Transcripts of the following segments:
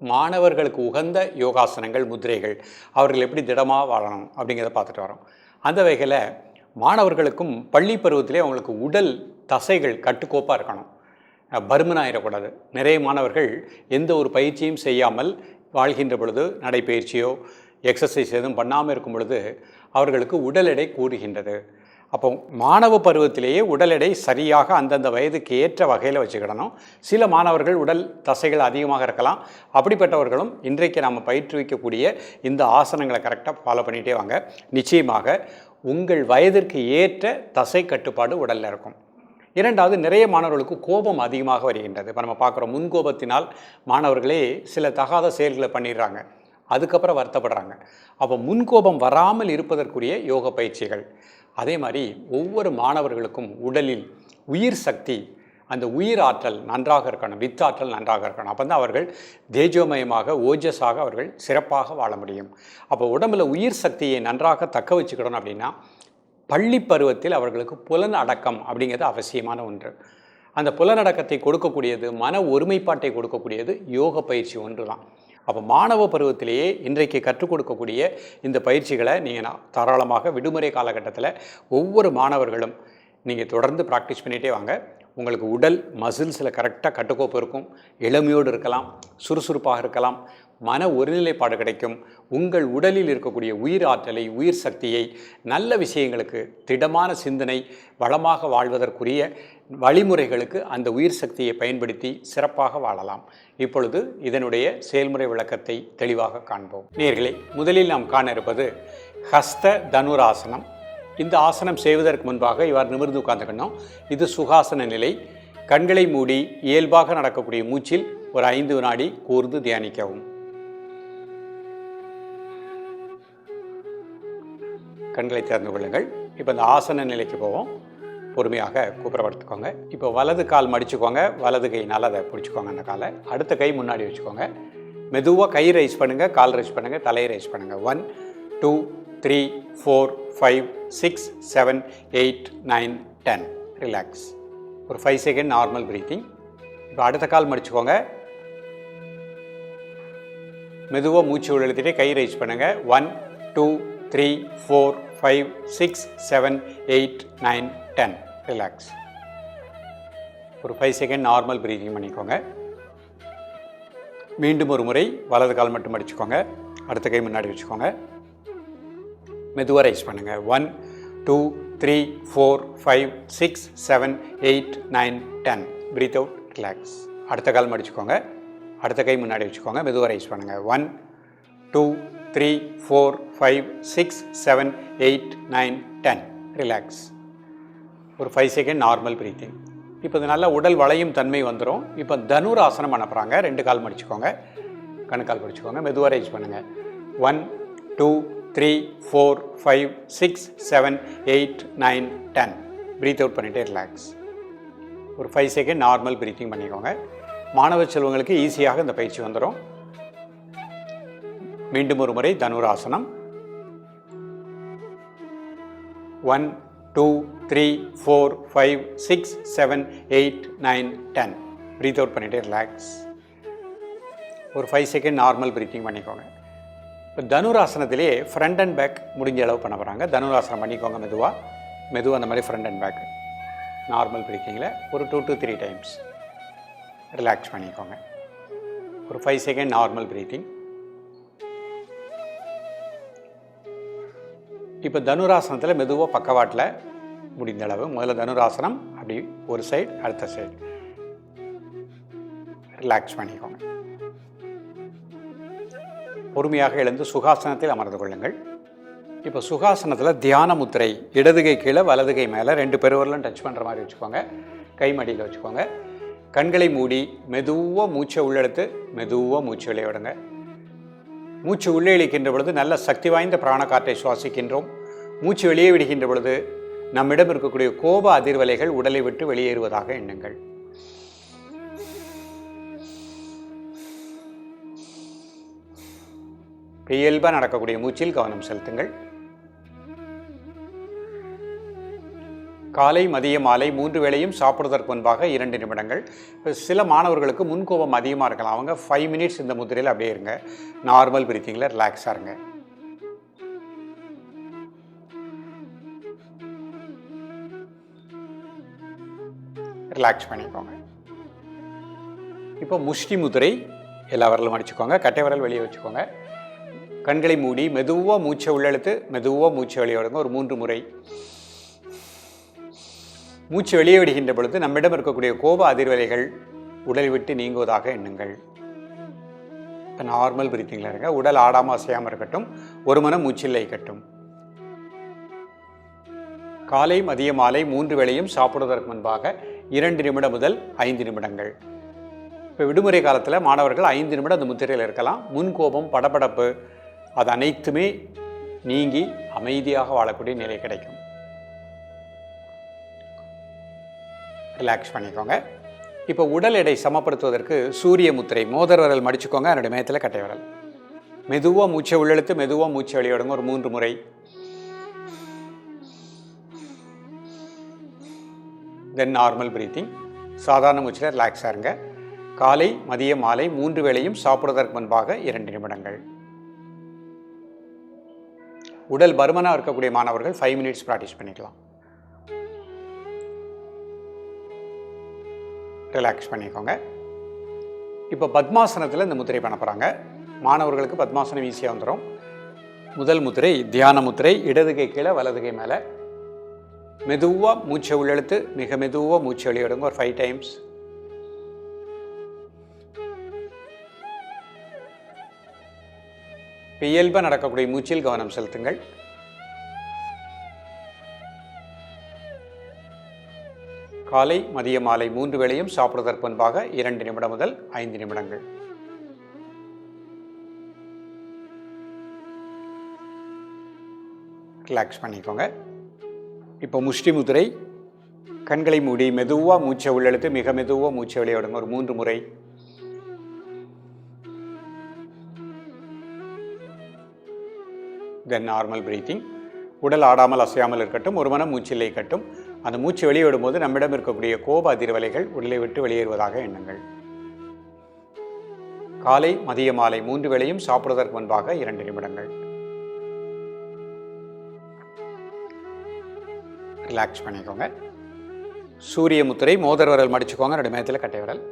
மாணவர்களுக்கு உகந்த யோகாசனங்கள் முத்திரைகள் அவர்கள் எப்படி திடமாக வாழணும் அப்படிங்கிறத பார்த்துட்டு வரோம். அந்த வகையில் மாணவர்களுக்கும் பள்ளி பருவத்திலே அவங்களுக்கு உடல் தசைகள் கட்டுக்கோப்பாக இருக்கணும். பருமனாயிடக்கூடாது. நிறைய மாணவர்கள் எந்த ஒரு பயிற்சியும் செய்யாமல் வாழ்கின்ற பொழுது நடைப்பயிற்சியோ எக்ஸசைஸ் எதுவும் பண்ணாமல் இருக்கும் பொழுது அவர்களுக்கு உடல் எடை கூறுகின்றது அப்போ மாணவ பருவத்திலேயே உடல் எடை சரியாக அந்தந்த வயதுக்கு ஏற்ற வகையில் வச்சுக்கிடணும். சில மாணவர்கள் உடல் தசைகள் அதிகமாக இருக்கலாம். அப்படிப்பட்டவர்களும் இன்றைக்கு நாம் பயிற்றுவிக்கக்கூடிய இந்த ஆசனங்களை கரெக்டாக ஃபாலோ பண்ணிகிட்டே வாங்க. நிச்சயமாக உங்கள் வயதிற்கு ஏற்ற தசை கட்டுப்பாடு உடலில் இருக்கும். இரண்டாவது நிறைய மாணவர்களுக்கு கோபம் அதிகமாக வருகின்றது. இப்போ நம்ம பார்க்குறோம் முன்கோபத்தினால் மாணவர்களே சில தகாத செயல்களை பண்ணிடுறாங்க. அதுக்கப்புறம் வருத்தப்படுறாங்க. அப்போ முன்கோபம் வராமல் இருப்பதற்குரிய யோக பயிற்சிகள். அதே மாதிரி ஒவ்வொரு மாணவர்களுக்கும் உடலில் உயிர் சக்தி அந்த உயிர் ஆற்றல் நன்றாக இருக்கணும் வித்தாற்றல் நன்றாக இருக்கணும். அப்போ தான் அவர்கள் தேஜோமயமாக ஓஜஸாக அவர்கள் சிறப்பாக வாழ முடியும். அப்போ உடம்புல உயிர் சக்தியை நன்றாக தக்க வச்சுக்கிடணும் அப்படின்னா பள்ளி பருவத்தில் அவர்களுக்கு புலன் அடக்கம் அப்படிங்கிறது அவசியமான ஒன்று. அந்த புலனடக்கத்தை கொடுக்கக்கூடியது மன ஒருமைப்பாட்டை கொடுக்கக்கூடியது யோக பயிற்சி ஒன்று தான். அப்போ மாணவ பருவத்திலேயே இன்றைக்கு கற்றுக் கொடுக்கக்கூடிய இந்த பயிற்சிகளை நீங்கள் தாராளமாக விடுமுறை காலகட்டத்தில் ஒவ்வொரு மாணவர்களும் நீங்கள் தொடர்ந்து ப்ராக்டிஸ் பண்ணிகிட்டே வாங்க. உங்களுக்கு உடல் மசில்ஸில் கரெக்டாக கட்டுக்கோப்பு இருக்கும். இளமையோடு இருக்கலாம். சுறுசுறுப்பாக இருக்கலாம். மன ஒருநிலைப்பாடு கிடைக்கும். உங்கள் உடலில் இருக்கக்கூடிய உயிர் ஆற்றலை உயிர் சக்தியை நல்ல விஷயங்களுக்கு திடமான சிந்தனை வளமாக வாழ்வதற்குரிய வழிமுறைகளுக்கு அந்த உயிர் சக்தியை பயன்படுத்தி சிறப்பாக வாழலாம். இப்பொழுது இதனுடைய செயல்முறை விளக்கத்தை தெளிவாக காண்போம். நேர்களே முதலில் நாம் காண இருப்பது ஹஸ்த தனுராசனம். இந்த ஆசனம் செய்வதற்கு முன்பாக இவ்வாறு நிமிர்ந்து உட்கார்ந்துக்கணும். இது சுகாசன நிலை. கண்களை மூடி இயல்பாக நடக்கக்கூடிய மூச்சில் ஒரு ஐந்து வினாடி கூர்ந்து தியானிக்கவும். கண்களை திறந்து கொள்ளுங்கள். இப்போ இந்த ஆசன நிலைக்கு போவோம். பொறுமையாக கூப்பிடப்படுத்துக்கோங்க. இப்போ வலது கால் மடிச்சுக்கோங்க. வலது கையினால் அதை பிடிச்சிக்கோங்க அந்த காலை. அடுத்த கை முன்னாடி வச்சுக்கோங்க. மெதுவாக கை ரைஸ் பண்ணுங்கள் கால் ரைஸ் பண்ணுங்கள் தலையை ரைஸ் பண்ணுங்கள் one two three four five six seven eight nine ten relax ஒரு ஃபைவ் செகண்ட் நார்மல் ப்ரீத்திங் இப்போ அடுத்த கால் மடிச்சுக்கோங்க. மெதுவாக மூச்சு உள்ள கை ரைஸ் பண்ணுங்கள் one two three four five six seven eight nine ten relax ஒரு ஃபைவ் செகண்ட் நார்மல் ப்ரீதிங் பண்ணிக்கோங்க. மீண்டும் ஒரு முறை வலது கால் மட்டும் அடிச்சுக்கோங்க. அடுத்த கை முன்னாடி வச்சுக்கோங்க. மெதுவாக ரைஸ் பண்ணுங்கள் one two three four five six seven eight nine ten breathe out relax அடுத்த கால் மடிச்சுக்கோங்க அடுத்த கை முன்னாடி வச்சுக்கோங்க. மெதுவாக ரைஸ் பண்ணுங்கள் one two three four five six seven eight nine ten relax ஒரு ஃபைவ் செகண்ட் நார்மல் ப்ரீத்திங் இப்போ இது நல்லா உடல் வளையும் தன்மை வந்துடும் இப்போ தனுர் ஆசனம் பண்ண போகிறாங்க ரெண்டு கால் மடிச்சுக்கோங்க. கணுக்கால் பிடிச்சிக்கோங்க. மெதுவாக ரேஞ்ச் பண்ணுங்கள் one two three four five six seven eight nine ten breathe out பண்ணிவிட்டு ரிலாக்ஸ் ஒரு ஃபைவ் செகண்ட் நார்மல் ப்ரீத்திங் பண்ணிக்கோங்க. மாணவ செல்வங்களுக்கு ஈஸியாக இந்த பயிற்சி வந்துடும் மீண்டும் ஒரு முறை தனுராசனம். One two three four five six seven eight nine ten breathe out பண்ணிவிட்டு ரிலாக்ஸ் ஒரு ஃபைவ் செகண்ட் நார்மல் ப்ரீத்திங் பண்ணிக்கோங்க. இப்போ தனுராசனத்திலே ஃப்ரண்ட் அண்ட் பேக் முடிஞ்ச அளவு பண்ண போகிறாங்க தனுராசனம் பண்ணிக்கோங்க மெதுவாக மெதுவாக அந்த மாதிரி ஃப்ரண்ட் அண்ட் பேக் நார்மல் ப்ரீத்திங்கில் ஒரு two to three times relax பண்ணிக்கோங்க. ஒரு ஃபைவ் செகண்ட் நார்மல் ப்ரீத்திங் இப்போ தனுராசனத்தில் மெதுவாக பக்கவாட்டில் முடிந்த அளவு. முதல்ல தனுராசனம் அப்படி ஒரு சைடு அடுத்த சைடு ரிலாக்ஸ் பண்ணிக்கோங்க. பொறுமையாக எழுந்து சுகாசனத்தில் அமர்ந்து கொள்ளுங்கள். இப்போ சுகாசனத்தில் தியான முத்திரை இடதுகை கீழே வலதுகை மேலே ரெண்டு பெருவரலும் டச் பண்ணுற மாதிரி வச்சுக்கோங்க. கைமடியில் வச்சுக்கோங்க. கண்களை மூடி மெதுவாக மூச்சை உள்ளெடுத்து மெதுவாக மூச்சு விளையாடுங்க மூச்சு உள்ளே இழிக்கின்ற பொழுது நல்ல சக்தி வாய்ந்த பிராண காற்றை சுவாசிக்கின்றோம். மூச்சு வெளியே விடுகின்ற பொழுது நம்மிடம் இருக்கக்கூடிய கோப அதிர்வலைகள் உடலை விட்டு வெளியேறுவதாக எண்ணுங்கள். இயல்பாக நடக்கக்கூடிய மூச்சில் கவனம் செலுத்துங்கள். காலை மதிய மாலை மூன்று வேளையும் சாப்பிடுவதற்கு முன்பாக இரண்டு நிமிடங்கள். இப்போ சில மாணவர்களுக்கு முன்கோபம் அதிகமாக இருக்கலாம். அவங்க ஃபைவ் மினிட்ஸ் இந்த முதிரையில் அப்படியே இருங்க. நார்மல் பிரீத்திங்கில் ரிலாக்ஸாக இருங்க. ரிலாக்ஸ் பண்ணிக்கோங்க. இப்போ முஷ்டி முதிரை எல்லா விரலும் அடிச்சுக்கோங்க கட்டை விரல் வெளியே வச்சுக்கோங்க. கண்களை மூடி மெதுவாக மூச்சை உள்ளெழுத்து மெதுவாக மூச்சை வெளியே விடுங்க. ஒரு மூன்று முறை. மூச்சு வெளியே விடுகின்ற பொழுது நம்மிடம் இருக்கக்கூடிய கோப அதிர்வலைகள் உடலை விட்டு நீங்குவதாக எண்ணுங்கள். இப்போ நார்மல் பிரீத்திங்கில் இருங்க. உடல் ஆடாமல் அசையாமல் இருக்கட்டும். ஒரு மனம் மூச்சில்லை கட்டும் காலை மதிய மாலை மூன்று வேளையும் சாப்பிடுவதற்கு முன்பாக இரண்டு நிமிடம் முதல் ஐந்து நிமிடங்கள். இப்போ விடுமுறை காலத்தில் மாணவர்கள் ஐந்து நிமிடம் அந்த முத்திரையில் இருக்கலாம். முன்கோபம் படபடப்பு அது அனைத்துமே நீங்கி அமைதியாக வாழக்கூடிய நிலை கிடைக்கும். ரிலாக்ஸ் பண்ணிக்கோங்க. இப்போ உடல் எடை சமப்படுத்துவதற்கு சூரிய முத்திரை மோதர் விரல் மடிச்சுக்கோங்க. அதனுடைய மேத்தில் கட்டை விரல். மெதுவாக மூச்சை உள்ளெழுத்து மெதுவாக மூச்சை வெளியிடுங்க. ஒரு மூன்று முறை. தென் நார்மல் பிரீத்திங் சாதாரண மூச்சில் ரிலாக்ஸாக இருங்க. காலை மதிய மாலை மூன்று வேளையும் சாப்பிடுவதற்கு முன்பாக இரண்டு நிமிடங்கள். உடல் பருமனாக இருக்கக்கூடிய மாணவர்கள் ஃபைவ் மினிட்ஸ் ப்ராக்டிஸ் பண்ணிக்கலாம். ரிலாக்ஸ் பண்ணிக்கோங்க. இப்போ பத்மாசனத்தில் இந்த முத்திரை பண்ண போகிறாங்க மாணவர்களுக்கு பத்மாசனம் ஈஸியாக வந்துடும் முதல் முத்திரை தியான முத்திரை இடதுகை கீழே வலதுகை மேலே. மெதுவாக மூச்சை உள்ளெழுத்து மிக மெதுவாக மூச்சை வெளியிடுங்க. ஒரு ஃபைவ் டைம்ஸ் இயல்பாக நடக்கக்கூடிய மூச்சில் கவனம் செலுத்துங்கள். காலை மதிய மாலை மூன்று வேளையும் சாப்பிடுவதற்கு முன்பாக இரண்டு நிமிடம் முதல் ஐந்து நிமிடங்கள். ரிலாக்ஸ் பண்ணிக்கோங்க. இப்போ முஷ்டி முதிரை கண்களை மூடி மெதுவாக மூச்சை உள்ளெழுத்து மிக மெதுவாக மூச்சை விளையாடுங்க ஒரு மூன்று முறை. தென் நார்மல் பிரீத்திங் உடல் ஆடாமல் அசையாமல் இருக்கட்டும் ஒரு மனம் மூச்சில்லை கட்டும் அந்த மூச்சு வெளியிடும் போது நம்மிடம் இருக்கக்கூடிய கோப அதிர்வலைகள் உடலை விட்டு வெளியேறுவதாக எண்ணுங்கள். காலை மதிய மாலை மூன்று வேளையும் சாப்பிடுவதற்கு முன்பாக இரண்டு நிமிடங்கள். ரிலாக்ஸ் பண்ணிக்கோங்க. சூரிய முத்திரை மோதர் விரல் மடிச்சுக்கோங்க. ரெண்டு மேத்தில் கட்டை விரல்.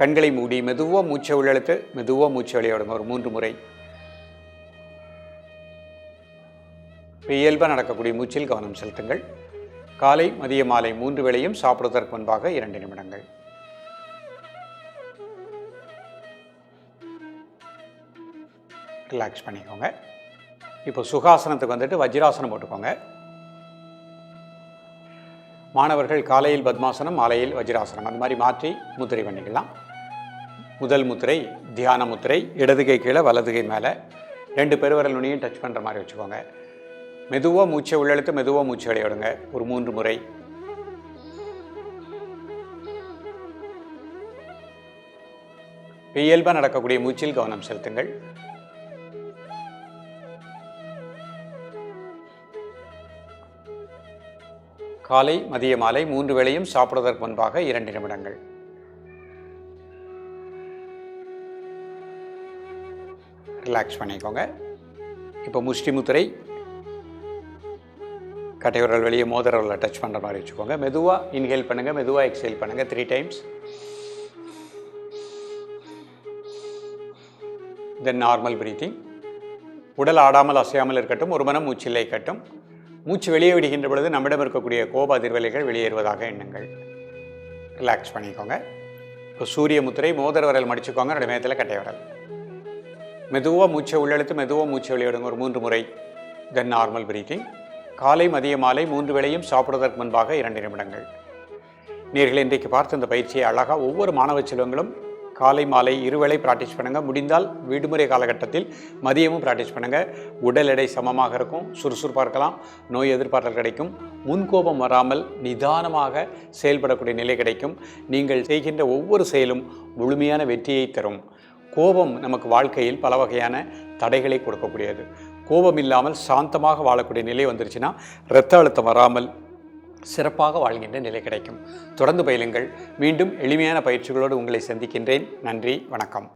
கண்களை மூடி மெதுவாக மூச்சை உள்ளெழுத்து மெதுவாக மூச்சை வெளியிடுங்க ஒரு மூன்று முறை. இயல்பாக நடக்கக்கூடிய மூச்சில் கவனம் செலுத்துங்கள். காலை மதிய மாலை மூன்று வேளையும் சாப்பிடுவதற்கு முன்பாக இரண்டு நிமிடங்கள். ரிலாக்ஸ் பண்ணிக்கோங்க. இப்போ சுகாசனத்துக்கு வந்துட்டு வஜ்ராசனம் போட்டுக்கோங்க. மாணவர்கள் காலையில் பத்மாசனம் மாலையில் வஜ்ராசனம். அந்த மாதிரி மாற்றி முத்திரை பண்ணிக்கலாம். முதல் முத்திரை தியான முத்திரை இடது கை கீழே வலது கை மேலே. ரெண்டு பெருவரல் நுனியும் டச் பண்ணுற மாதிரி வச்சுக்கோங்க. மெதுவாக மூச்சை உள்ளெழுத்து மெதுவாக மூச்சு விளையாடுங்க ஒரு மூன்று முறை. இயல்பாக நடக்கக்கூடிய மூச்சில் கவனம் செலுத்துங்கள். காலை மதிய மாலை மூன்று வேளையும் சாப்பிடுவதற்கு முன்பாக இரண்டு நிமிடங்கள். ரிலாக்ஸ் பண்ணிக்கோங்க. இப்போ முஷ்டி முத்திரை வெளியே மோதிரவில் டச் பண்ணுற மாதிரி வச்சுக்கோங்க. மெதுவாக இன்ஹேல் பண்ணுங்கள் மெதுவாக எக்ஸேல் பண்ணுங்கள் three times then normal breathing உடல் ஆடாமல் அசையாமல் இருக்கட்டும் ஒரு மனம் மூச்சில்லை கட்டும் மூச்சு வெளியே விடுகின்ற பொழுது நம்மிடம் இருக்கக்கூடிய கோப அதிர்வலைகள் வெளியேறுவதாக எண்ணுங்கள். ரிலாக்ஸ் பண்ணிக்கோங்க. இப்போ சூரிய முத்திரை மோதிர விரல் மடிச்சுக்கோங்க. ரெண்டு மேத்தில் கட்டை விரல். மெதுவாக மூச்சை உள்ளெழுத்து மெதுவாக மூச்சை வெளியிடுங்க. ஒரு மூன்று முறை. தென் நார்மல் பிரீத்திங் காலை மதிய மாலை மூன்று வேளையும் சாப்பிடுவதற்கு முன்பாக இரண்டு நிமிடங்கள். நீர்கள் இன்றைக்கு பார்த்த இந்த பயிற்சியை அழகாக ஒவ்வொரு மாணவ செல்வங்களும் காலை மாலை இருவேளை ப்ராக்டிஸ் பண்ணுங்கள் முடிந்தால் விடுமுறை காலகட்டத்தில் மதியமும் ப்ராக்டிஸ் பண்ணுங்கள் உடல் எடை சமமாக இருக்கும். சுறுசுறுப்பாக இருக்கலாம். நோய் எதிர்பார்த்தல் கிடைக்கும். முன்கோபம் வராமல் நிதானமாக செயல்படக்கூடிய நிலை கிடைக்கும். நீங்கள் செய்கின்ற ஒவ்வொரு செயலும் முழுமையான வெற்றியை தரும். கோபம் நமக்கு வாழ்க்கையில் பல வகையான தடைகளை கொடுக்கக்கூடியது. கோபம் இல்லாமல் சாந்தமாக வாழக்கூடிய நிலை வந்துருச்சுன்னா இரத்த அழுத்தம் வராமல் சிறப்பாக வாழ்கின்ற நிலை கிடைக்கும். தொடர்ந்து பயிலுங்கள். மீண்டும் எளிமையான பயிற்சிகளோடு உங்களை சந்திக்கின்றேன். நன்றி. வணக்கம்.